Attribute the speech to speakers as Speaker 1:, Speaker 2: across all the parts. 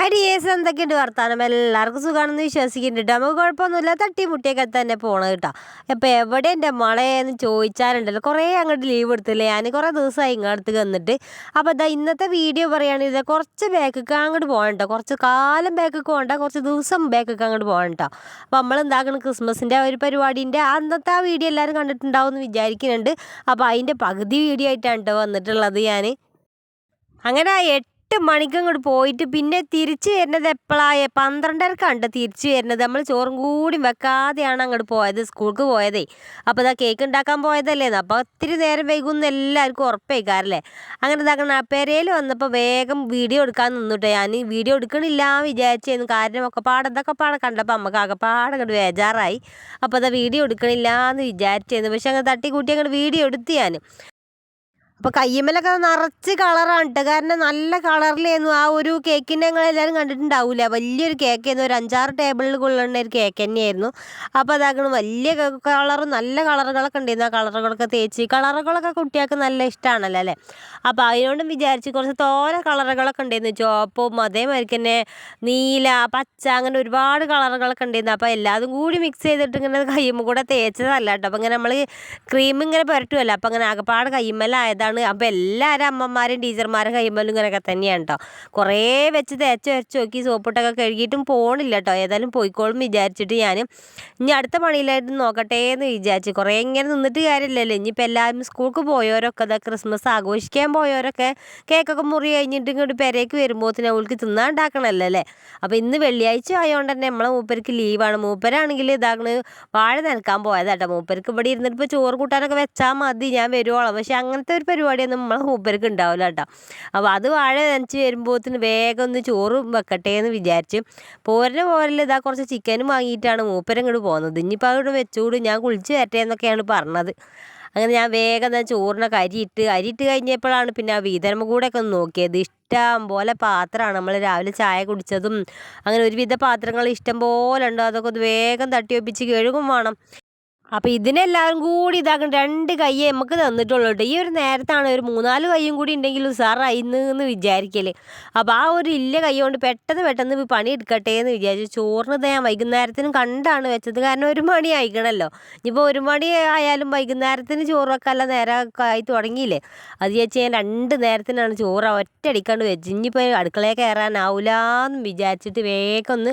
Speaker 1: ഹരിയേസ് എന്തൊക്കെയുണ്ട് വർത്താനം? എല്ലാവർക്കും സുഖമാണെന്ന് വിശ്വസിക്കുന്നുണ്ട് നമുക്ക് കുഴപ്പമൊന്നുമില്ല. തട്ടി മുട്ടിയൊക്കെ തന്നെ പോണത് കേട്ടോ. അപ്പോൾ എവിടെ എന്റെ മളയെന്ന് ചോദിച്ചാലുണ്ടല്ലോ. കുറേ അങ്ങോട്ട് ലീവ് എടുത്തില്ലേ? ഞാൻ കുറേ ദിവസമായി ഇങ്ങോട്ട് വന്നിട്ട്. അപ്പോൾ ഇതാ ഇന്നത്തെ വീഡിയോ പറയുകയാണെങ്കിൽ കുറച്ച് ബാക്കൊക്കെ അങ്ങോട്ട് പോകണം കുറച്ച് കാലം ബാക്കൊക്കെ പോകണ്ട കുറച്ച് ദിവസം ബാക്കൊക്കെ അങ്ങോട്ട് പോകണം കേട്ടോ. അപ്പോൾ നമ്മൾ എന്താക്കണം ക്രിസ്മസിന്റെ ഒരു പരിപാടീന്റെ അന്നത്തെ ആ വീഡിയോ എല്ലാവരും കണ്ടിട്ടുണ്ടാവും എന്ന് വിചാരിക്കുന്നുണ്ട്. അപ്പോൾ അതിന്റെ പകുതി വീഡിയോ ആയിട്ടാണ് കേട്ടോ വന്നിട്ടുള്ളത് ഞാൻ അങ്ങനെ എട്ട് മണിക്ക് അങ്ങോട്ട് പോയിട്ട് പിന്നെ തിരിച്ച് വരുന്നത് എപ്പോഴായ പന്ത്രണ്ടരക്കാണ് തിരിച്ചു വരുന്നത്. നമ്മൾ ചോറും കൂടി വെക്കാതെയാണ് അങ്ങോട്ട് പോയത് സ്കൂൾക്ക് പോയതേ. അപ്പോൾ ഇതാ കേക്ക് ഉണ്ടാക്കാൻ പോയതല്ലേന്ന് അപ്പോൾ ഒത്തിരി നേരം വൈകുമെന്ന് എല്ലാവർക്കും ഉറപ്പേക്കാറല്ലേ അങ്ങനെ ഇതാക്കണം പെരയിൽ വന്നപ്പോൾ വേഗം വീഡിയോ എടുക്കാൻ നിന്നിട്ടോ ഞാൻ. വീഡിയോ എടുക്കണില്ല വിചാരിച്ചായിരുന്നു കാരണം ഒക്കെ പാടെ ഇതൊക്കെ പാടെ കണ്ടപ്പോൾ നമുക്ക് ആകെപ്പാടെ അങ്ങോട്ട് ബേജാറായി. അപ്പോൾ അതാ വീഡിയോ എടുക്കണില്ല എന്ന് വിചാരിച്ചായിരുന്നു പക്ഷെ അങ്ങനെ തട്ടിക്കൂട്ടി അങ്ങോട്ട് വീഡിയോ എടുത്ത് ഞാൻ. അപ്പോൾ കയ്യമ്മലൊക്കെ നിറച്ച് കളറാണ് കേട്ടോ കാരണം നല്ല കളറിലായിരുന്നു. ആ ഒരു കേക്കിന്റെ നിങ്ങൾ എല്ലാവരും കണ്ടിട്ടുണ്ടാവില്ല വലിയൊരു കേക്കായിരുന്നു. ഒരു അഞ്ചാറ് ടേബിളിൽ കൊള്ളുന്ന ഒരു കേക്ക് തന്നെയായിരുന്നു. അപ്പോൾ അതാകണം വലിയ കളറും നല്ല കളറുകളൊക്കെ ഉണ്ടായിരുന്നു. ആ കളറുകളൊക്കെ തേച്ച് കളറുകളൊക്കെ കുട്ടികൾക്ക് നല്ല ഇഷ്ടമാണല്ലോ അല്ലേ? അപ്പോൾ അതിനോടും വിചാരിച്ച് കുറച്ച് തോര കളറുകളൊക്കെ ഉണ്ടായിരുന്നു. ചുവപ്പും അതേമാതിരി തന്നെ നീല പച്ച അങ്ങനെ ഒരുപാട് കളറുകളൊക്കെ ഉണ്ടായിരുന്നു. അപ്പോൾ എല്ലാതും കൂടി മിക്സ് ചെയ്തിട്ട് ഇങ്ങനെ കയ്യുമ്പോൾ കൂടെ തേച്ചതല്ല കേട്ടോ അപ്പോൾ ഇങ്ങനെ നമ്മൾ ക്രീം ഇങ്ങനെ പുരട്ടുമല്ലോ അപ്പോൾ അങ്ങനെ ആകെപ്പാട് കയ്യുമ്മലായതാണ് അപ്പോൾ എല്ലാവരും അമ്മമാരും ടീച്ചർമാരും കയ്യുമ്മലും ഇങ്ങനെയൊക്കെ തന്നെയാണ് കേട്ടോ കുറേ വെച്ച് തേച്ച് വെച്ച് നോക്കി സോപ്പിട്ടൊക്കെ കഴുകിയിട്ടും പോണില്ല കേട്ടോ ഏതായാലും പോയിക്കോളും വിചാരിച്ചിട്ട് ഞാൻ ഇനി അടുത്ത പണിയിലായിട്ട് നോക്കട്ടെ എന്ന് വിചാരിച്ച് കുറേ ഇങ്ങനെ നിന്നിട്ട് കാര്യമില്ലല്ലോ. ഇനിയിപ്പോൾ എല്ലാവരും സ്കൂൾക്ക് പോയവരൊക്കെ ഇതാ ക്രിസ്മസ് ആഘോഷിക്കാൻ പോയവരൊക്കെ കേക്കൊക്കെ മുറി കഴിഞ്ഞിട്ട് ഇങ്ങോട്ട് പെരേക്ക് തന്നെ അവൾക്ക് തിന്നാണ്ടാക്കണമല്ലോ അല്ലേ? അപ്പോൾ ഇന്ന് വെള്ളിയാഴ്ച ആയതുകൊണ്ട് തന്നെ നമ്മളെ മൂപ്പർക്ക് ലീവാണ്. മൂപ്പരാണെങ്കിൽ ഇതാകണ് വാഴ നനക്കാൻ പോയതാട്ടോ മൂപ്പർക്ക് ഇവിടെ ഇരുന്നിട്ട് ഇപ്പോൾ ചോറ് കൂട്ടാനൊക്കെ വെച്ചാൽ മതി. ഞാൻ വരുവോളാം. പക്ഷേ അങ്ങനത്തെ ഒരു പരിപാടിയൊന്നും നമ്മളെ മൂപ്പർക്ക് ഉണ്ടാവില്ല കേട്ടോ. അപ്പോൾ അത് വാഴ നനച്ച് വരുമ്പോഴത്തിന് വേഗം ഒന്ന് ചോറ് വെക്കട്ടെ എന്ന് വിചാരിച്ച് പോരനെ പോരല്ല ഇതാ കുറച്ച് ചിക്കനും വാങ്ങിയിട്ടാണ് മൂപ്പരം ഇങ്ങോട്ട് പോകുന്നത് ഇനിയിപ്പോൾ അവിടെ വെച്ചുകൂടി ഞാൻ കുളിച്ച് വരട്ടെ എന്നൊക്കെയാണ് പറഞ്ഞത്. അങ്ങനെ ഞാൻ വേഗം ചോറിനൊക്കെ അരിയിട്ട് അരിയിട്ട് കഴിഞ്ഞപ്പോഴാണ് പിന്നെ ആ വീതരമ്മ കൂടെ ഒക്കെ ഒന്ന് നോക്കിയത്. ഇഷ്ടം പോലെ പാത്രമാണ്. നമ്മൾ രാവിലെ ചായ കുടിച്ചതും അങ്ങനെ ഒരുവിധ പാത്രങ്ങൾ ഇഷ്ടം പോലെ ഉണ്ട്? അതൊക്കെ ഒന്ന് വേഗം തട്ടി ഒപ്പിച്ച് കഴുകും വേണം. അപ്പോൾ ഇതിനെല്ലാവരും കൂടി ഇതാക്കണം. രണ്ട് കയ്യേ നമുക്ക് തന്നിട്ടുള്ളൂ കേട്ടോ. ഈ ഒരു നേരത്താണ് ഒരു മൂന്നാൽ കയ്യും കൂടി ഉണ്ടെങ്കിൽ ഉസാറായി എന്ന് വിചാരിക്കൽ. അപ്പോൾ ആ ഒരു ഇല്ല കൈ കൊണ്ട് പെട്ടെന്ന് പെട്ടെന്ന് പണി എടുക്കട്ടെ എന്ന് വിചാരിച്ചു ചോറിന് ഞാൻ വൈകുന്നേരത്തിനും കണ്ടാണ് വെച്ചത്. കാരണം ഒരു മണി ആയിക്കണല്ലോ. ഇനിയിപ്പോൾ ഒരു മണി ആയാലും വൈകുന്നേരത്തിന് ചോറ് വെക്കാനുള്ള ആയി തുടങ്ങിയില്ലേ? അത് ചേച്ചി ഞാൻ രണ്ട് നേരത്തിനാണ് ചോറ് ഒറ്റയടിക്കാണ്ട് വെച്ച് ഇനിയിപ്പോൾ അടുക്കളയിൽ കയറാനാവില്ല വിചാരിച്ചിട്ട് വേഗം ഒന്ന്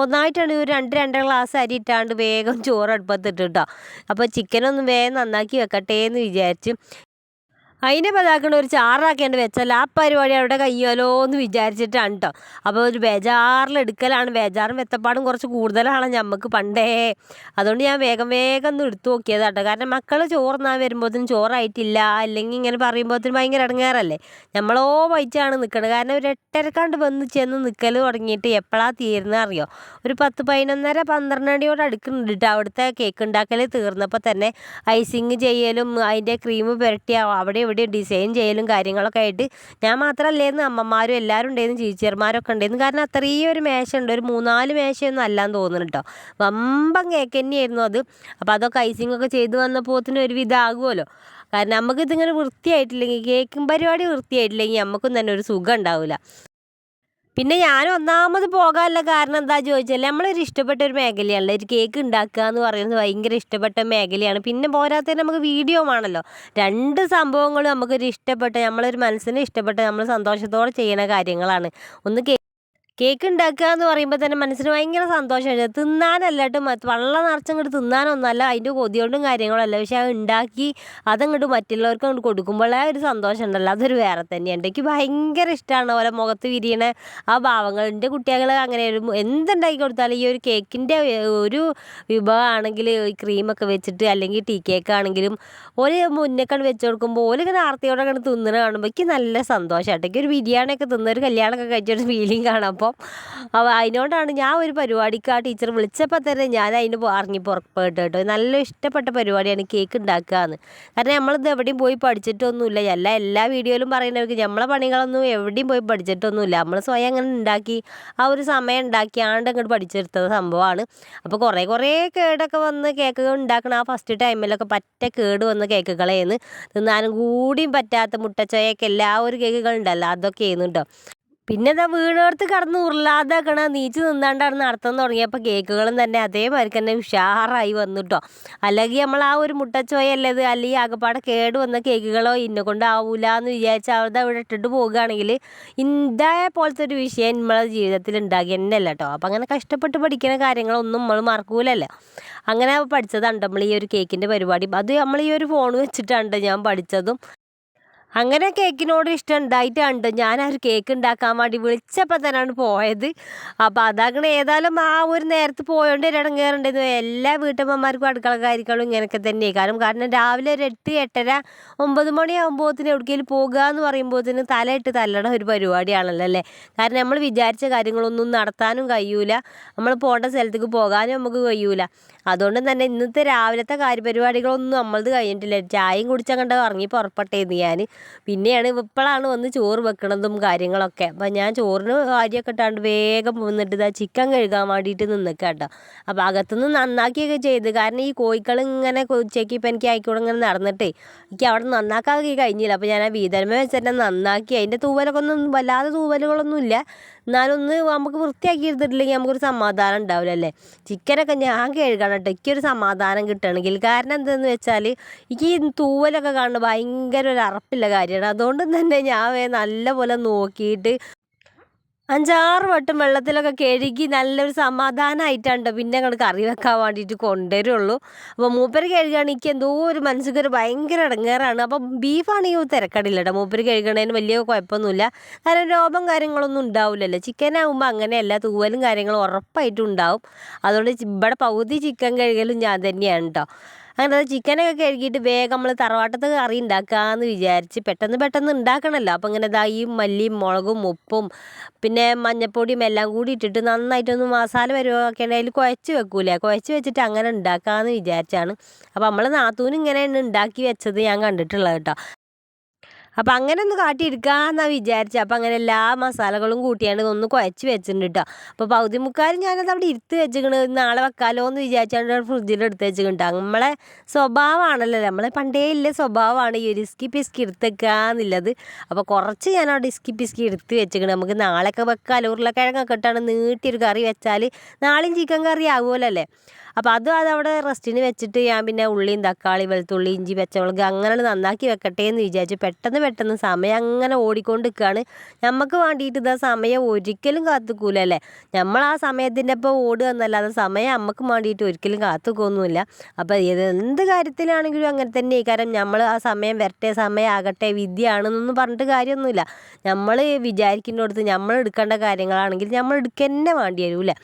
Speaker 1: ഒന്നായിട്ടാണ് ഒരു രണ്ട് രണ്ടര ഗ്ലാസ് അരി ഇട്ടാണ്ട് വേഗം ചോറ് അടുപ്പത്തിട്ട് കേട്ടോ അപ്പോൾ ചിക്കനൊന്നും വേഗം നന്നാക്കി വെക്കട്ടെ എന്ന് വിചാരിച്ച് അതിനെ പതാക്കണ ഒരു ചാറാക്കേണ്ട വെച്ചാൽ ആ പരിപാടി അവിടെ കയ്യാലോ എന്ന് വിചാരിച്ചിട്ടാണ് കേട്ടോ അപ്പോൾ ഒരു ബേജാറിലെടുക്കലാണ് ബേജാറും വെത്തപ്പാടും കുറച്ച് കൂടുതലാണ് നമുക്ക് പണ്ടേ. അതുകൊണ്ട് ഞാൻ വേഗം വേഗം ഒന്ന് എടുത്തു നോക്കിയത് കേട്ടോ കാരണം മക്കൾ ചോറുന്നാൻ വരുമ്പോഴത്തേനും ചോറായിട്ടില്ല. അല്ലെങ്കിൽ ഇങ്ങനെ പറയുമ്പോഴത്തേനും ഭയങ്കര ഇടങ്ങേറല്ലേ. നമ്മളോ വൈറ്റാണ് നിൽക്കുന്നത് കാരണം ഒരു എട്ടരക്കാണ്ട് വന്ന് ചെന്ന് നിൽക്കൽ തുടങ്ങിയിട്ട് എപ്പോഴാണ് തീരുന്നത് അറിയോ? ഒരു പത്ത് പതിനൊന്നര പന്ത്രണ്ട് മണിയോട് അടുക്കുന്നുണ്ട് കേട്ടോ അവിടുത്തെ കേക്ക് ഉണ്ടാക്കൽ തീർന്നപ്പോൾ തന്നെ ഐസിങ് ചെയ്യലും അതിന്റെ ക്രീം പുരട്ടിയാവും അവിടെ ഇവിടെ ഡിസൈൻ ചെയ്യലും കാര്യങ്ങളൊക്കെ ആയിട്ട് ഞാൻ മാത്രമല്ലേന്ന് അമ്മമാരും എല്ലാവരും ഉണ്ടായിരുന്നു ചീച്ചിയർമാരൊക്കെ ഉണ്ടായിരുന്നു കാരണം അത്രയും ഒരു മേശ ഉണ്ട് ഒരു മൂന്നാൽ മേശയൊന്നും അല്ലാന്ന് തോന്നുന്നു കേട്ടോ വമ്പം കേക്ക് തന്നെയായിരുന്നു അത്. അപ്പോൾ അതൊക്കെ ഐസിംഗ് ഒക്കെ ചെയ്ത് വന്നപ്പോത്തിന് ഒരു വിധമാകുമല്ലോ കാരണം നമുക്ക് ഇതിങ്ങനെ വൃത്തിയായിട്ടില്ലെങ്കിൽ കേക്കും പരിപാടി വൃത്തിയായിട്ടില്ലെങ്കിൽ നമുക്കും തന്നെ ഒരു സുഖം ഉണ്ടാവില്ല. പിന്നെ ഞാൻ ഒന്നാമത് പോകാനുള്ള കാരണം എന്താ ചോദിച്ചാൽ നമ്മളൊരു ഇഷ്ടപ്പെട്ട ഒരു മേഖലയാണല്ലോ ഒരു കേക്ക് ഉണ്ടാക്കുക എന്ന് പറയുന്നത് ഭയങ്കര ഇഷ്ടപ്പെട്ട മേഖലയാണ്. പിന്നെ പോരാത്തതിന് നമുക്ക് വീഡിയോ ആണല്ലോ രണ്ട് സംഭവങ്ങളും നമുക്കൊരു ഇഷ്ടപ്പെട്ട നമ്മളൊരു മനസ്സിന് ഇഷ്ടപ്പെട്ട നമ്മൾ സന്തോഷത്തോടെ ചെയ്യുന്ന കാര്യങ്ങളാണ്. ഒന്ന് കേ കേക്ക് ഉണ്ടാക്കുക എന്ന് പറയുമ്പോൾ തന്നെ മനസ്സിന് ഭയങ്കര സന്തോഷമാണ് തിന്നാനല്ല കേട്ടോ മറ്റ് വെള്ളം നിറച്ചങ്ങോട്ട് തിന്നാനൊന്നല്ല അതിന്റെ കൊതിയോണ്ടും കാര്യങ്ങളല്ല. പക്ഷെ അത് ഉണ്ടാക്കി അതങ്ങോട്ട് മറ്റുള്ളവർക്ക് അങ്ങോട്ട് കൊടുക്കുമ്പോഴേ ഒരു സന്തോഷം ഉണ്ടല്ലോ അതൊരു വേറെ തന്നെയാണ്. എനിക്ക് ഭയങ്കര ഇഷ്ടമാണ് ഓരോ മുഖത്ത് വിരിയണ ആ ഭാവങ്ങൾ. എന്റെ കുട്ടികൾ അങ്ങനെ ഒരു എന്തുണ്ടാക്കി കൊടുത്താലും ഈ ഒരു കേക്കിന്റെ ഒരു വിഭവമാണെങ്കിൽ ഈ ക്രീമൊക്കെ വെച്ചിട്ട് അല്ലെങ്കിൽ ടീ കേക്ക് ആണെങ്കിലും ഒരു മുന്നേക്കാണ് വെച്ച് കൊടുക്കുമ്പോൾ ഓലിങ്ങനെ ആർത്തിയോടെ കണ്ട് തിന്നണ കാണുമ്പോൾ എനിക്ക് നല്ല സന്തോഷമായിട്ട് എനിക്ക് ഒരു ബിരിയാണിയൊക്കെ തിന്ന ഒരു കല്യാണമൊക്കെ കഴിച്ചൊരു ഫീലിംഗ് കാണാം. അപ്പോൾ അപ്പോൾ അതിനോടാണ് ഞാൻ ഒരു പരിപാടിക്ക് ആ ടീച്ചർ വിളിച്ചപ്പോൾ തന്നെ ഞാൻ അതിന് ഇറങ്ങി പുറപ്പെട്ട് കേട്ടോ. നല്ല ഇഷ്ടപ്പെട്ട പരിപാടിയാണ് കേക്ക് ഉണ്ടാക്കുക എന്ന് കാരണം നമ്മളിത് എവിടെയും പോയി പഠിച്ചിട്ടൊന്നുമില്ല. എല്ലാ എല്ലാ വീഡിയോയിലും പറയുന്നവർക്ക് നമ്മളെ പണികളൊന്നും എവിടെയും പോയി പഠിച്ചിട്ടൊന്നുമില്ല. നമ്മൾ സ്വയം അങ്ങനെ ഉണ്ടാക്കി ആ ഒരു സമയം ഉണ്ടാക്കിയാണ്ട് അങ്ങോട്ട് പഠിച്ചെടുത്ത സംഭവമാണ്. അപ്പോൾ കുറേ കുറേ കേടൊക്കെ വന്ന് കേക്കുകൾ ഉണ്ടാക്കണം ആ ഫസ്റ്റ് ടൈമിലൊക്കെ പറ്റ കേട് വന്ന് കേക്കുകളേന്ന് തിന്നാനും കൂടിയും പറ്റാത്ത മുട്ടച്ചോയൊക്കെ എല്ലാ ഒരു കേക്കുകളുണ്ടല്ലോ അതൊക്കെ ചെയ്യുന്നു കേട്ടോ പിന്നെ ഇതാ വീണോർത്ത് കടന്ന് ഉരുളാതാക്കണ നീച്ച് നിന്നാണ്ടാണ് നടത്താൻ തുടങ്ങിയപ്പോൾ കേക്കുകളും തന്നെ അതേമാതിരി തന്നെ ഉഷാറായി വന്നു കേട്ടോ അല്ലെങ്കിൽ നമ്മൾ ആ ഒരു മുട്ടച്ചോയല്ലത് അല്ലെങ്കിൽ ആകപ്പാടെ കേട് വന്ന കേക്കുകളോ ഇന്നെ കൊണ്ട് ആവൂല എന്ന് വിചാരിച്ച് അവിടെ അവിടെ ഇട്ടിട്ട് പോകുകയാണെങ്കിൽ ഇതേ പോലത്തെ ഒരു വിഷയം നമ്മളെ ജീവിതത്തിൽ ഉണ്ടാക്കി തന്നെയല്ല കേട്ടോ അപ്പം അങ്ങനെ കഷ്ടപ്പെട്ട് പഠിക്കുന്ന കാര്യങ്ങളൊന്നും നമ്മൾ മറക്കൂലല്ലോ. അങ്ങനെ പഠിച്ചതാണ് നമ്മൾ ഈ ഒരു കേക്കിന്റെ പരിപാടി. അത് നമ്മൾ ഈ ഒരു ഫോൺ വെച്ചിട്ടാണ് ഞാൻ പഠിച്ചതും അങ്ങനെ കേക്കിനോട് ഇഷ്ടം ഉണ്ടായിട്ടുണ്ട് ഞാൻ ആ ഒരു കേക്ക് ഉണ്ടാക്കാൻ വേണ്ടി വിളിച്ചപ്പോൾ തന്നെയാണ് പോയത്. അപ്പോൾ അതാകണ ഏതായാലും ആ ഒരു നേരത്ത് പോയോണ്ട് ഇടങ്ങേറുണ്ടെന്ന് എല്ലാ വീട്ടമ്മമാർക്കും അടുക്കള കാര്യങ്ങളും ഇങ്ങനെയൊക്കെ തന്നെ. കാരണം കാരണം രാവിലെ ഒരു എട്ട് എട്ടര ഒമ്പത് മണിയാകുമ്പോഴത്തിന് എവിടേക്കെങ്കിലും പോകുക എന്ന് പറയുമ്പോഴത്തിന് തലയിട്ട് തല്ലണ ഒരു പരിപാടിയാണല്ലോ അല്ലേ? കാരണം നമ്മൾ വിചാരിച്ച കാര്യങ്ങളൊന്നും നടത്താനും കഴിയൂല. നമ്മൾ പോകേണ്ട സ്ഥലത്തേക്ക് പോകാനും നമുക്ക് കഴിയൂല. അതുകൊണ്ട് തന്നെ ഇന്നത്തെ രാവിലത്തെ കാര്യപരിപാടികളൊന്നും നമ്മളത് കഴിഞ്ഞിട്ടില്ല. ചായയും കുടിച്ചാൽ കണ്ട് ഇറങ്ങി പുറപ്പെട്ടേന്ന് ഞാൻ പിന്നെയാണ് ഇപ്പോഴാണ് വന്ന് ചോറ് വെക്കണതും കാര്യങ്ങളൊക്കെ. അപ്പം ഞാൻ ചോറിന് അരിയൊക്കെ ഇട്ടാണ്ട് വേഗം വന്നിട്ട് ഇതാ ചിക്കൻ കഴുകാൻ വേണ്ടിയിട്ട് നിന്നിക്കുക കേട്ടോ അപ്പോൾ അകത്തുനിന്ന് നന്നാക്കിയൊക്കെ ചെയ്ത്. കാരണം ഈ കോഴികൾ ഇങ്ങനെ ഉച്ചയ്ക്ക് ഇപ്പം എനിക്ക് ആയിക്കോടെ ഇങ്ങനെ നടന്നിട്ടേ എനിക്ക് അവിടെ നന്നാക്കാൻ കഴിഞ്ഞില്ല. അപ്പോൾ ഞാൻ ആ വീതന്മ വെച്ചിട്ട് നന്നാക്കി. അതിന്റെ തൂവലൊക്കെ ഒന്നും വല്ലാതെ തൂവലുകളൊന്നും ഇല്ല എന്നാലും ഒന്ന് നമുക്ക് വൃത്തിയാക്കി എടുത്തിട്ടില്ലെങ്കിൽ നമുക്കൊരു സമാധാനം ഉണ്ടാവില്ലല്ലേ? ചിക്കനൊക്കെ ഞാൻ കഴുകണം കേട്ടോ. എനിക്കൊരു സമാധാനം കിട്ടണമെങ്കിൽ. കാരണം എന്താണെന്ന് വെച്ചാൽ എനിക്ക് ഈ തൂവലൊക്കെ കാണുന്നത് ഭയങ്കര ഒരു അറപ്പില്ല കാര്യമാണ്. അതുകൊണ്ട് തന്നെ ഞാൻ വേ നല്ലപോലെ നോക്കിയിട്ട് അഞ്ചാറ് വട്ടം വെള്ളത്തിലൊക്കെ കഴുകി നല്ലൊരു സമാധാനമായിട്ടാണ് പിന്നെ ഞങ്ങൾ കറി വെക്കാൻ വേണ്ടിയിട്ട് കൊണ്ടുവരുള്ളൂ. അപ്പോൾ മൂപ്പര് കഴുകുകയാണെങ്കിൽ എനിക്ക് എന്തോ ഒരു മനസ്സിക്ക് ഒരു ഭയങ്കര ഇടങ്ങേറാണ് അപ്പം ബീഫാണെങ്കിൽ തിരക്കടില്ല കേട്ടോ മൂപ്പര് കഴുകണതിന് വലിയ കുഴപ്പമൊന്നുമില്ല. കാരണം രോഗം കാര്യങ്ങളൊന്നും ഉണ്ടാവില്ലല്ലോ. ചിക്കൻ ആകുമ്പോൾ അങ്ങനെയല്ല. തൂവലും കാര്യങ്ങളും ഉറപ്പായിട്ടും ഉണ്ടാവും. അതുകൊണ്ട് ഇവിടെ പകുതി ചിക്കൻ കഴുകലും ഞാൻ തന്നെയാണ് കേട്ടോ അങ്ങനെ അത് ചിക്കനൊക്കെ കഴുകിയിട്ട് വേഗം നമ്മൾ തറവാട്ടത്ത് കറി ഉണ്ടാക്കാമെന്ന് വിചാരിച്ച് പെട്ടെന്ന് പെട്ടെന്ന് ഉണ്ടാക്കണമല്ലോ അപ്പം ഇങ്ങനെ ഇതാ ഈ മല്ലിയും മുളകും ഉപ്പും പിന്നെ മഞ്ഞപ്പൊടിയും എല്ലാം കൂടി ഇട്ടിട്ട് നന്നായിട്ടൊന്ന് മസാല വരുവാക്കി അതിൽ കുഴച്ച് വെക്കൂലേ? കുഴച്ച് വെച്ചിട്ട് അങ്ങനെ ഉണ്ടാക്കാമെന്ന് വിചാരിച്ചാണ്. അപ്പോൾ നമ്മൾ നാത്തൂന് ഇങ്ങനെ ഉണ്ടാക്കി വെച്ചത് ഞാൻ കണ്ടിട്ടുള്ളത് കേട്ടോ. അപ്പം അങ്ങനെ ഒന്ന് കാട്ടിയെടുക്കാമെന്നാണ് വിചാരിച്ചത് അപ്പം അങ്ങനെ എല്ലാ മസാലകളും കൂട്ടിയാണ് ഒന്ന് കുഴച്ച് വെച്ചിട്ടുണ്ട് കേട്ടോ അപ്പോൾ പകുതി മുക്കാലും ഞാനത് അവിടെ ഇരുത്ത് വെച്ചിക്കണ്. നാളെ വെക്കാലോ എന്ന് വിചാരിച്ചാണ്ട് ഫ്രിഡ്ജിൽ എടുത്ത് വെച്ചിട്ടുണ്ട് നമ്മളെ സ്വഭാവമാണല്ലോ നമ്മളെ പണ്ടേ ഇല്ല സ്വഭാവമാണ് ഈ ഒരു ഇസ്കി പിസ്കി എടുത്ത് വെക്കാന്നുള്ളത് അപ്പോൾ കുറച്ച് ഞാൻ അവിടെ ഇസ്കി പിസ്കി എടുത്ത് വെച്ചിക്കണ്. നമുക്ക് നാളെയൊക്കെ വെക്കാലോ ഉരുളക്കിഴങ്ങൊക്കെ ഇട്ടാണ് നീട്ടിയൊരു കറി വെച്ചാൽ നാളെയും ചിക്കൻ കറി ആകുമല്ലോ അല്ലേ? അപ്പോൾ അതും അതവിടെ റെസ്റ്റിന് വെച്ചിട്ട് ഞാൻ പിന്നെ ഉള്ളിയും തക്കാളി വെളുത്തുള്ളി ഇഞ്ചി പച്ചമുളക് അങ്ങനെ നന്നാക്കി വെക്കട്ടെ എന്ന് വിചാരിച്ചു. പെട്ടെന്ന് പെട്ടെന്ന് സമയം അങ്ങനെ ഓടിക്കൊണ്ട് നിൽക്കുകയാണ് നമുക്ക് വേണ്ടിയിട്ട് ഇതാ സമയം ഒരിക്കലും കാത്തുക്കൂലല്ലേ? നമ്മൾ ആ സമയത്തിന്റെ ഒപ്പം ഓടുക എന്നല്ലാതെ സമയം നമുക്ക് വേണ്ടിയിട്ട് ഒരിക്കലും കാത്തുക്കൊന്നുമില്ല. അപ്പോൾ ഇത് എന്ത് കാര്യത്തിലാണെങ്കിലും അങ്ങനെ തന്നെ കാരണം നമ്മൾ ആ സമയം വരട്ടെ സമയം ആകട്ടെ വിദ്യയാണെന്നൊന്നും പറഞ്ഞിട്ട് കാര്യമൊന്നുമില്ല. നമ്മൾ വിചാരിക്കുന്നിടത്ത് നമ്മൾ എടുക്കേണ്ട കാര്യങ്ങളാണെങ്കിൽ നമ്മൾ എടുക്കന്നെ വേണ്ടി വരൂല്ലേ?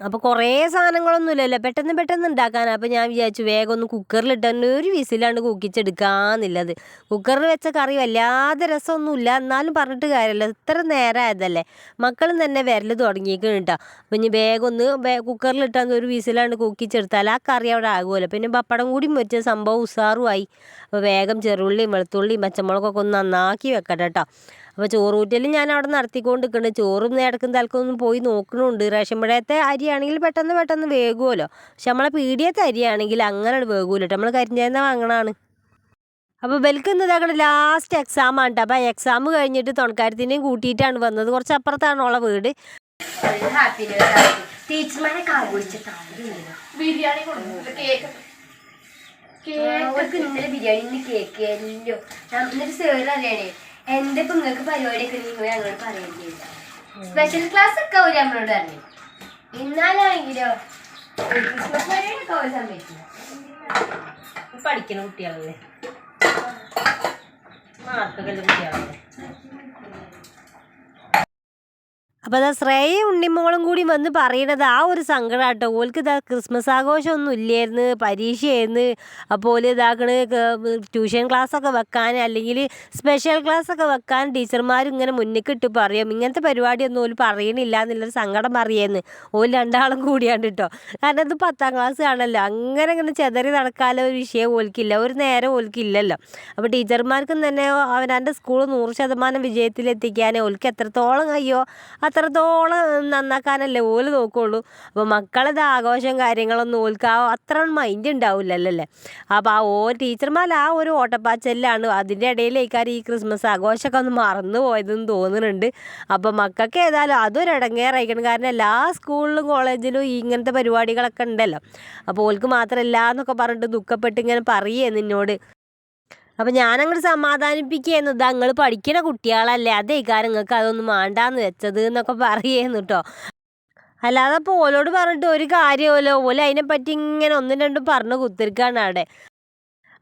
Speaker 1: അപ്പോൾ കുറേ സാധനങ്ങളൊന്നുമില്ലല്ലോ. പെട്ടെന്ന് പെട്ടെന്ന് ഉണ്ടാക്കാനാണ് അപ്പോൾ ഞാൻ വിചാരിച്ചു വേഗം ഒന്ന് കുക്കറിലിട്ട് ഒരു വിസിലാണ്ട് കുക്കിച്ചെടുക്കാന്നുള്ളത് കുക്കറിൽ വെച്ച കറി വല്ലാതെ രസമൊന്നുമില്ല. എന്നാലും പറഞ്ഞിട്ട് കാര്യമില്ല. ഇത്ര നേരമായതല്ലേ മക്കളും തന്നെ വിരൽ തുടങ്ങിയേക്കണം കേട്ടോ അപ്പോൾ ഇനി വേഗം ഒന്ന് കുക്കറിലിട്ടാൽ ഒരു വിസിലാണ്ട് കൂക്കിച്ചെടുത്താൽ ആ കറി അവിടെ ആകുമല്ലോ. പിന്നെ പപ്പടം കൂടി വെച്ച സംഭവം ഉസാറുമായി. അപ്പോൾ വേഗം ചെറുള്ളിയും വെളുത്തുള്ളിയും പച്ചമുളകൊക്കെ ഒന്ന് നന്നാക്കി വെക്കട്ടെ കേട്ടോ അപ്പോൾ ചോറൂറ്റലും ഞാൻ അവിടെ നടത്തിക്കൊണ്ട് നിൽക്കുന്നുണ്ട് ചോറും നേടക്കും തലക്കൊന്നും പോയി നോക്കണുണ്ട്. റേഷൻ പഴയത്തെ അരിയാണെങ്കിൽ പെട്ടെന്ന് പെട്ടെന്ന് വേകുമല്ലോ പക്ഷെ നമ്മളെ പീടിയത്തെ അരിയാണെങ്കിൽ അങ്ങനെ വേകൂല കേട്ടോ നമ്മൾ കരിഞ്ചേന്ന വാങ്ങണതാണ് അപ്പോൾ ബൽക്ക് ഇതാക്കണം ലാസ്റ്റ് എക്സാം ആണ് കേട്ടോ അപ്പോൾ എക്സാം കഴിഞ്ഞിട്ട് തുണക്കാരത്തിനെയും കൂട്ടിയിട്ടാണ് വന്നത്. കുറച്ച് അപ്പുറത്താണ് ഉള്ള വീട്
Speaker 2: ടീച്ചർമാരെ കാൽ കുടിച്ചിട്ടാണ്
Speaker 3: ബിരിയാണി കേക്ക്
Speaker 2: കേക്ക് ഇന്നലെ ബിരിയാണി കേക്ക് എല്ലോ എന്നിട്ട് അറിയണേ എന്താ ഇപ്പൊ നിങ്ങൾക്ക് പരിപാടിയൊക്കെ നിങ്ങൾ ഞങ്ങളോട് ചെയ്ത സ്പെഷ്യൽ ക്ലാസ് ഒക്കെ അവർ നമ്മളോട് പറഞ്ഞു എന്നാലാണെങ്കിലോ ക്രിസ്മസ് പരിപാടിയൊക്കെ അവർ സമ്മതിക്കില്ല.
Speaker 1: പഠിക്കുന്ന കുട്ടികളല്ലേ? മാർക്കൊക്കെ കുട്ടികളല്ലേ? അപ്പോൾ അതാ ശ്രേയ ഉണ്ണിമോളും കൂടി വന്ന് പറയണത് ആ ഒരു സങ്കടമാട്ടോ ഓൾക്ക് ഇതാ ക്രിസ്മസ് ആഘോഷം ഒന്നും ഇല്ലായിരുന്നു പരീക്ഷയായിരുന്നു. അപ്പോൾ ഇതാക്കണ് ട്യൂഷൻ ക്ലാസ്സൊക്കെ വെക്കാൻ അല്ലെങ്കിൽ സ്പെഷ്യൽ ക്ലാസ്സൊക്കെ വെക്കാൻ ടീച്ചർമാർ ഇങ്ങനെ മുന്നിൽ ഇട്ട് പറയും. ഇങ്ങനത്തെ പരിപാടിയൊന്നും ഓൽ പറയണില്ല എന്നുള്ളൊരു സങ്കടം പറയുന്നു ഓൽ രണ്ടാളും കൂടിയാണ് കേട്ടോ കാരണം ഇത് പത്താം ക്ലാസ് ആണല്ലോ. അങ്ങനെ ഇങ്ങനെ ചെതറി നടക്കാനുള്ള ഒരു വിഷയം ഓൽക്കില്ല. ഒരു നേരം ഓൽക്കില്ലല്ലോ. അപ്പോൾ ടീച്ചർമാർക്കും തന്നെ അവനാന്റെ സ്കൂൾ നൂറ് ശതമാനം വിജയത്തിലെത്തിക്കാൻ ഓൽക്ക് എത്രത്തോളം കഴിയോ എത്രത്തോളം നന്നാക്കാനല്ലേ ഓൽ നോക്കുള്ളൂ. അപ്പോൾ മക്കളത് ആഘോഷം കാര്യങ്ങളൊന്നും ഓൽക്ക് ആ അത്ര മൈൻഡ് ഉണ്ടാവില്ലല്ലോ അല്ലേ അപ്പോൾ ആ ഓ ടീച്ചർമാർ ആ ഒരു ഓട്ടപ്പാച്ചലിലാണ് അതിന്റെ ഇടയിലേക്കാരും ഈ ക്രിസ്മസ് ആഘോഷമൊക്കെ ഒന്ന് മറന്നു പോയതെന്ന് തോന്നുന്നുണ്ട്. അപ്പോൾ മക്കൾക്ക് ഏതായാലും അതൊരു ഇടങ്ങേറായിരിക്കണം. കാരണം എല്ലാ സ്കൂളിലും കോളേജിലും ഇങ്ങനത്തെ പരിപാടികളൊക്കെ ഉണ്ടല്ലോ. അപ്പോൾ ഓൽക്ക് മാത്രമല്ല എന്നൊക്കെ പറഞ്ഞിട്ട് ദുഃഖപ്പെട്ട് ഇങ്ങനെ പറയേ നിന്നോട്. അപ്പം ഞാനങ്ങോട്ട് സമാധാനിപ്പിക്കുകയെന്ന് ഇതാ നിങ്ങൾ പഠിക്കണ കുട്ടികളല്ലേ അതേ കാര്യം നിങ്ങൾക്ക് അതൊന്നും വേണ്ടാന്ന് വെച്ചത് എന്നൊക്കെ പറയുന്നു കേട്ടോ അല്ലാതെ അപ്പോൾ ഓലോട് പറഞ്ഞിട്ട് ഒരു കാര്യമല്ലോ ഓല അതിനെപ്പറ്റി ഇങ്ങനെ ഒന്നും രണ്ടും പറഞ്ഞു കുത്തിരിക്കാണ് അവിടെ.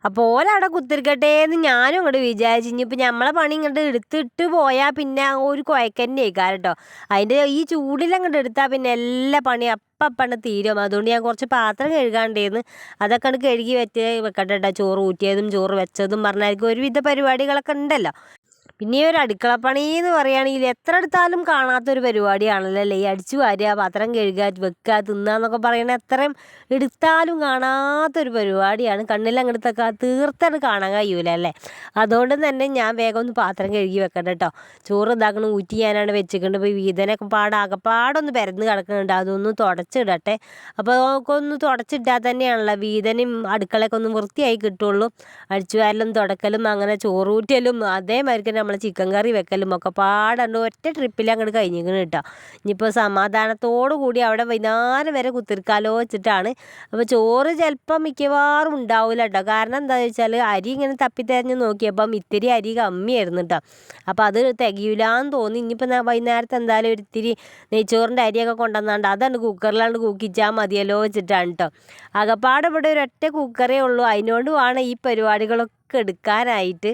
Speaker 1: അപ്പോൾ ഓലവിടെ കുത്തിരിക്കട്ടെ എന്ന് ഞാനും ഇങ്ങോട്ട് വിചാരിച്ചു. ഇനിയിപ്പോൾ നമ്മളെ പണി ഇങ്ങോട്ട് എടുത്തിട്ട് പോയാൽ പിന്നെ ഒരു കുഴക്കന്നെ കേട്ടോ അതിന്റെ ഈ ചൂടിലങ്ങോട്ട് എടുത്താൽ പിന്നെ എല്ലാ പണി അപ്പം തീരും. അതുകൊണ്ട് ഞാൻ കുറച്ച് പാത്രം കഴുകാണ്ടേന്ന്. അതൊക്കെ കഴുകി വെച്ച് വെക്കട്ടെ ചോറ് ഊറ്റിയതും ചോറ് വെച്ചതും പറഞ്ഞായിരിക്കും ഒരുവിധ പരിപാടികളൊക്കെ ഉണ്ടല്ലോ. പിന്നെ ഈ ഒരു അടുക്കളപ്പണി എന്ന് പറയുകയാണെങ്കിൽ എത്ര എടുത്താലും കാണാത്തൊരു പരിപാടിയാണല്ലോ അല്ലേ? ഈ അടിച്ചു വാരുക പാത്രം കഴുകുക വെക്കുക തിന്നുക എന്നൊക്കെ പറയണ എത്രയും എടുത്താലും കാണാത്തൊരു പരിപാടിയാണ്. കണ്ണിലങ്ങടുത്തൊക്കെ തീർത്തത് കാണാൻ കഴിയൂല അല്ലേ? അതുകൊണ്ട് തന്നെ ഞാൻ വേഗം ഒന്ന് പാത്രം കഴുകി വെക്കണ്ട കേട്ടോ. ചോറ് ഇതാക്കണം ഊറ്റി ഞാനാണ് വെച്ചിട്ടുണ്ട് ഇപ്പോൾ വീതനൊക്കെ പാടാകെ പാടൊന്ന് പരന്ന് കിടക്കുന്നുണ്ട്. അതൊന്ന് തുടച്ചിടട്ടെ. അപ്പോൾ നമുക്ക് ഒന്ന് തുടച്ചിട്ടാൽ തന്നെയാണല്ലോ വീതനും അടുക്കളയൊക്കെ ഒന്ന് വൃത്തിയായി കിട്ടുള്ളൂ. അടിച്ചു വാരലും തുടക്കലും അങ്ങനെ ചോറൂറ്റലും അതേമാതിരി നമ്മൾ ചിക്കൻ കറി വെക്കലും ഒക്കെ പാടുണ്ട്. ഒറ്റ ട്രിപ്പിൽ അങ്ങോട്ട് കഴിഞ്ഞിരിക്കണം കേട്ടോ ഇനിയിപ്പോൾ സമാധാനത്തോടു കൂടി അവിടെ വൈകുന്നേരം വരെ കുത്തിരിക്കാലോ വെച്ചിട്ടാണ്. അപ്പോൾ ചോറ് ചിലപ്പം മിക്കവാറും ഉണ്ടാവില്ല കേട്ടോ കാരണം എന്താണെന്ന് വെച്ചാൽ അരി ഇങ്ങനെ തപ്പി തെരഞ്ഞ് നോക്കിയപ്പം ഇത്തിരി അരി കമ്മിയായിരുന്നു കേട്ടോ അപ്പോൾ അത് തികയില്ലാന്ന് തോന്നി. ഇനിയിപ്പോൾ വൈകുന്നേരത്തെ എന്തായാലും ഒരു ഇത്തിരി നെയ്ച്ചോറിന്റെ അരിയൊക്കെ കൊണ്ടുവന്നാണ്ട് അതാണ് കുക്കറിലാണ്ട് കൂക്കിച്ചാൽ മതിയല്ലോ വെച്ചിട്ടാണ് കേട്ടോ അകപ്പാട് ഇവിടെ ഒരൊറ്റ കുക്കറേ ഉള്ളൂ. അതിനോട് വേണം ഈ പരിപാടികളൊക്കെ എടുക്കാനായിട്ട്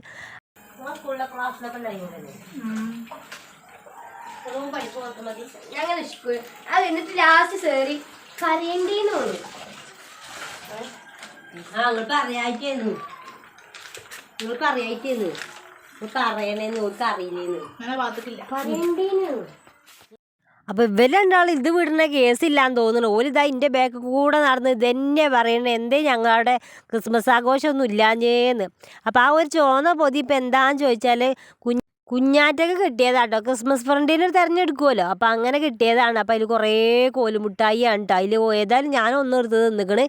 Speaker 2: ഞങ്ങൾ സ്കൂൾ അത് എന്നിട്ട് ലാസ്റ്റ് സേറി കരയേണ്ടീന്ന് തോന്നി
Speaker 1: ആ നിങ്ങൾ പറയായിട്ടേന്നു. നിങ്ങൾ പറയായിട്ടേന്നു. നിങ്ങൾ പറയണേന്ന് ഓർക്ക് അറിയില്ലേന്ന്.
Speaker 3: അങ്ങനെ പാത്തിട്ടില്ല
Speaker 2: കരയേണ്ടീന്ന്
Speaker 1: അപ്പൊ ഇവർ രണ്ടാളും ഇത് വിടുന്ന കേസില്ലാന്ന് തോന്നുന്നു. ഓലിതാ ഇന്റെ ബാക്ക് കൂടെ നടന്ന് ഇതന്നെ പറയണ. എന്തേ ഞങ്ങളുടെ ക്രിസ്മസ് ആഘോഷമൊന്നും ഇല്ലാഞ്ഞേന്ന്. അപ്പൊ ആ ഒരു ചോന്ന പൊതി ഇപ്പൊ എന്താന്ന് ചോദിച്ചാൽ കുഞ്ഞ് കുഞ്ഞാറ്റക്ക് കിട്ടിയതാട്ടോ. ക്രിസ്മസ് ഫ്രണ്ടിന് തിരഞ്ഞെടുക്കുമല്ലോ അപ്പം അങ്ങനെ കിട്ടിയതാണ്. അപ്പം അതിൽ കുറേ കോലുമുട്ടായി ആണ് കേട്ടോ അതിൽ ഏതായാലും ഞാൻ ഒന്നും എടുത്ത് നിന്നിക്കണ്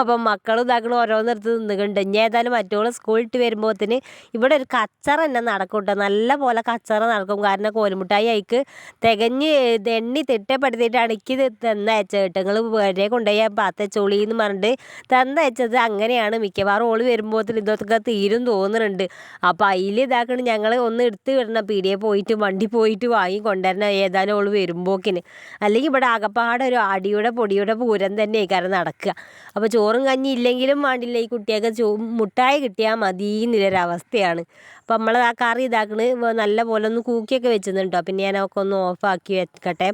Speaker 1: അപ്പം മക്കളും ഇതാക്കണ ഓരോന്ന് എടുത്ത് നിന്നിക്കുന്നുണ്ട് ഇനി ഏതായാലും മറ്റോൾ സ്കൂളിട്ട് വരുമ്പോഴത്തേന് ഇവിടെ ഒരു കച്ചറ തന്നെ നടക്കും കേട്ടോ നല്ല പോലെ കച്ചറ നടക്കും. കാരണം കോലുമുട്ടായി അയക്ക് തികഞ്ഞ് എണ്ണി തിട്ടപ്പെടുത്തിയിട്ടാണ് എനിക്ക് തന്നയച്ച തന്നയച്ചത് കേട്ടോ നിങ്ങൾ വരെ കൊണ്ടുപോയി പാത്തച്ചോളി എന്ന് പറഞ്ഞിട്ട് തന്നയച്ചത് അങ്ങനെയാണ്. മിക്കവാറും ഓൾ വരുമ്പോഴത്തേന് ഇതൊക്കെ തീരും തോന്നുന്നുണ്ട് അപ്പം അതിൽ ഇതാക്കണം ഞങ്ങൾ ഒന്ന് എടുത്ത് വിടണം പീടിയെ പോയിട്ട് വണ്ടി പോയിട്ട് വാങ്ങി കൊണ്ടുവരണം ഏതാനും ഓൾ വരുമ്പോക്കിന്. അല്ലെങ്കിൽ ഇവിടെ ആകപ്പാടെ ഒരു അടിയുടെ പൊടിയുടെ പൂരം തന്നെ കാരണം നടക്കുക. അപ്പോൾ ചോറും കഞ്ഞി ഇല്ലെങ്കിലും വേണ്ടില്ല ഈ കുട്ടിയൊക്കെ ചോ മുട്ടായി കിട്ടിയാൽ മതി എന്നുള്ളൊരവസ്ഥയാണ് അപ്പൊ നമ്മൾ ആ കറി ഇതാക്കണ് നല്ല പോലെ ഒന്ന് കൂക്കിയൊക്കെ വെച്ചിരുന്നുണ്ടോ പിന്നെ ഞാൻ ഒക്കെ ഒന്ന് ഓഫാക്കി വെക്കട്ടെ.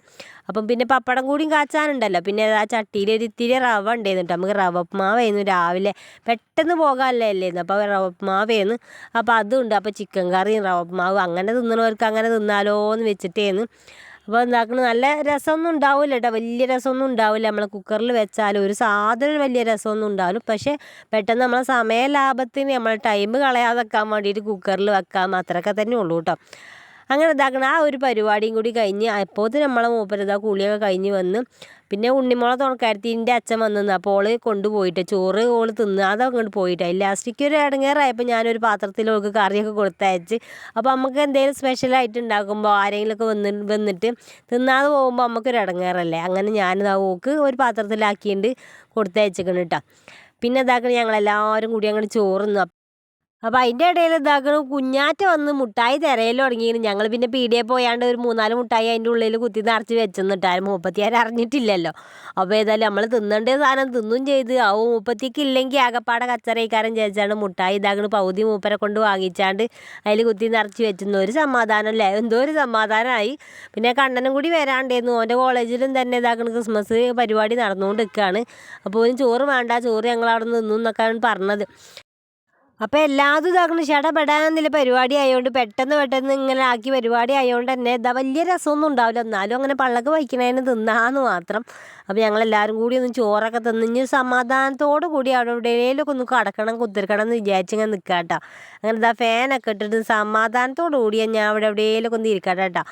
Speaker 1: അപ്പം പിന്നെ പപ്പടം കൂടിയും കാച്ചാനുണ്ടല്ലോ. പിന്നെ ആ ചട്ടിയിൽ ഒരു ഇത്തിരി റവ ഉണ്ടായിരുന്നു നമുക്ക് റവ ഉപ്മാവായിരുന്നു രാവിലെ. പെട്ടെന്ന് പോകാനല്ലേ അല്ലായിരുന്നു അപ്പോൾ റവ ഉപ്മാവായിരുന്നു അപ്പോൾ അതുണ്ട് അപ്പോൾ ചിക്കൻ കറിയും റവ ഉപ്മാവും അങ്ങനെ തിന്നണവർക്ക് അങ്ങനെ തിന്നാലോ എന്ന് വെച്ചിട്ടേന്ന്. അപ്പോൾ എന്താക്കണം? നല്ല രസമൊന്നും ഉണ്ടാവില്ല കേട്ടോ വലിയ രസമൊന്നും ഉണ്ടാവില്ല. നമ്മൾ കുക്കറിൽ വെച്ചാൽ ഒരു സാധനം വലിയ രസമൊന്നും ഉണ്ടാവില്ല. പക്ഷേ പെട്ടെന്ന് നമ്മളെ സമയ ലാഭത്തിന് നമ്മൾ ടൈം കളയാതെ വെക്കാൻ വേണ്ടിയിട്ട് കുക്കറിൽ വെക്കാം അത്രയൊക്കെ തന്നെ ഉള്ളൂ കേട്ടോ അങ്ങനെ ഇതാക്കണം ആ ഒരു പരിപാടിയും കൂടി കഴിഞ്ഞ് അപ്പോഴത്തെ നമ്മളെ മൂപ്പരതാ കുളിയൊക്കെ കഴിഞ്ഞ് വന്ന് പിന്നെ ഉണ്ണിമോളെ തുണക്കാരത്തിന്റെ അച്ഛൻ വന്നു അപ്പോൾ ഓൾ കൊണ്ടുപോയിട്ട് ചോറ് ഓൾ അതൊക്കെ അങ്ങോട്ട് പോയിട്ട്. ലാസ്റ്റിക്ക് ഒരു ഇടങ്ങേറായപ്പോൾ ഞാനൊരു പാത്രത്തിൽ ഓൾക്ക് കറിയൊക്കെ കൊടുത്തയച്ച്. അപ്പോൾ നമുക്ക് എന്തെങ്കിലും സ്പെഷ്യലായിട്ട് ഉണ്ടാക്കുമ്പോൾ ആരെങ്കിലുമൊക്കെ വന്ന് വന്നിട്ട് തിന്നാതെ പോകുമ്പോൾ നമുക്കൊരു ഇടങ്ങേറല്ലേ? അങ്ങനെ ഞാനിതാ ഓക്ക് ഒരു പാത്രത്തിലാക്കിയിട്ട് കൊടുത്തയച്ചിക്കണം കേട്ടോ പിന്നെ ഇതാക്കണം ഞങ്ങളെല്ലാവരും കൂടി അങ്ങോട്ട് ചോറുന്നു അപ്പോൾ അതിന്റെ ഇടയിൽ ഇതാക്കണം കുഞ്ഞാറ്റ വന്ന് മുട്ടായി തിരയിൽ തുടങ്ങിയിരുന്നു. ഞങ്ങൾ പിന്നെ പീടിയെ പോയാണ്ട് ഒരു മൂന്നാൽ മുട്ടായി അതിന്റെ ഉള്ളിൽ കുത്തി നിറച്ച് വെച്ചെന്നിട്ടാൽ മുപ്പത്തിയാറ് അറിഞ്ഞിട്ടില്ലല്ലോ. അപ്പോൾ ഏതായാലും നമ്മൾ തിന്നേണ്ട സാധനം തിന്നും ചെയ്ത്. ആ മുപ്പത്തിക്ക് ഇല്ലെങ്കിൽ ആകപ്പാടെ കച്ചറയിക്കാരൻ ചേച്ചാണ് മുട്ടായി ഇതാകണ പകുതി മൂപ്പരെ കൊണ്ട് വാങ്ങിച്ചാണ്ട് അതിൽ കുത്തി നിറച്ച് വെച്ചെന്ന്. ഒരു സമാധാനം അല്ലേ എന്തോ ഒരു സമാധാനമായി. പിന്നെ കണ്ണനും കൂടി വരാണ്ടായിരുന്നു ഓന്റെ കോളേജിലും തന്നെ ഇതാക്കണ ക്രിസ്മസ് പരിപാടി നടന്നുകൊണ്ട് നിൽക്കുകയാണ് അപ്പോൾ ചോറ് വേണ്ട ചോറ് ഞങ്ങൾ അവിടെ നിന്നു എന്നൊക്കെയാണ് പറഞ്ഞത്. അപ്പോൾ എല്ലാതും ഇതാക്കണം ചടപെടാന്നില്ല പരിപാടി ആയതുകൊണ്ട് പെട്ടെന്ന് പെട്ടെന്ന് ഇങ്ങനെ ആക്കി പരിപാടി ആയതുകൊണ്ട് തന്നെ ഇതാ വലിയ രസമൊന്നും ഉണ്ടാവില്ല. എന്നാലും അങ്ങനെ പള്ളക്ക് വയ്ക്കണതിന് തിന്നാന്ന് മാത്രം. അപ്പോൾ ഞങ്ങളെല്ലാവരും കൂടി ഒന്ന് ചോറൊക്കെ തിന്ന് ഇനി സമാധാനത്തോടു കൂടി അവിടെ എവിടെയെങ്കിലുമൊക്കെ ഒന്ന് കടക്കണം കുത്തിരിക്കണം എന്ന് വിചാരിച്ചിങ്ങനെ നിൽക്കാം കേട്ടോ. അങ്ങനെ ഇതാ ഫാനൊക്കെ ഇട്ടിട്ട് സമാധാനത്തോടു കൂടി ഞാൻ അവിടെ എവിടെയെങ്കിലുമൊക്കെ ഒന്ന് ഇരിക്കട്ടെ കേട്ടോ.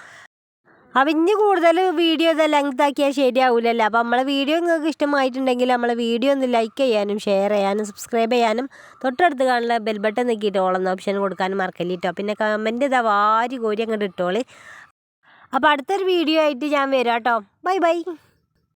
Speaker 1: ഇനി കൂടുതൽ വീഡിയോ ഇത് ലെങ്ത് ആക്കിയാൽ ശരിയാവില്ലല്ലോ അപ്പം നമ്മളെ വീഡിയോ നിങ്ങൾക്ക് ഇഷ്ടമായിട്ടുണ്ടെങ്കിൽ നമ്മളെ വീഡിയോ ഒന്ന് ലൈക്ക് ചെയ്യാനും ഷെയർ ചെയ്യാനും സബ്സ്ക്രൈബ് ചെയ്യാനും തൊട്ടടുത്ത് കാണുന്ന ബെൽ ബട്ടൺ നിൽക്കിയിട്ട് ഓളെന്ന ഓപ്ഷൻ കൊടുക്കാനും മറക്കല്ലിട്ടോ പിന്നെ കമന്റ് ഇതാ വാരി കോരി അങ്ങോട്ട് ഇട്ടോളി. അപ്പോൾ അടുത്തൊരു വീഡിയോ ആയിട്ട് ഞാൻ വരാം കേട്ടോ ബൈ ബൈ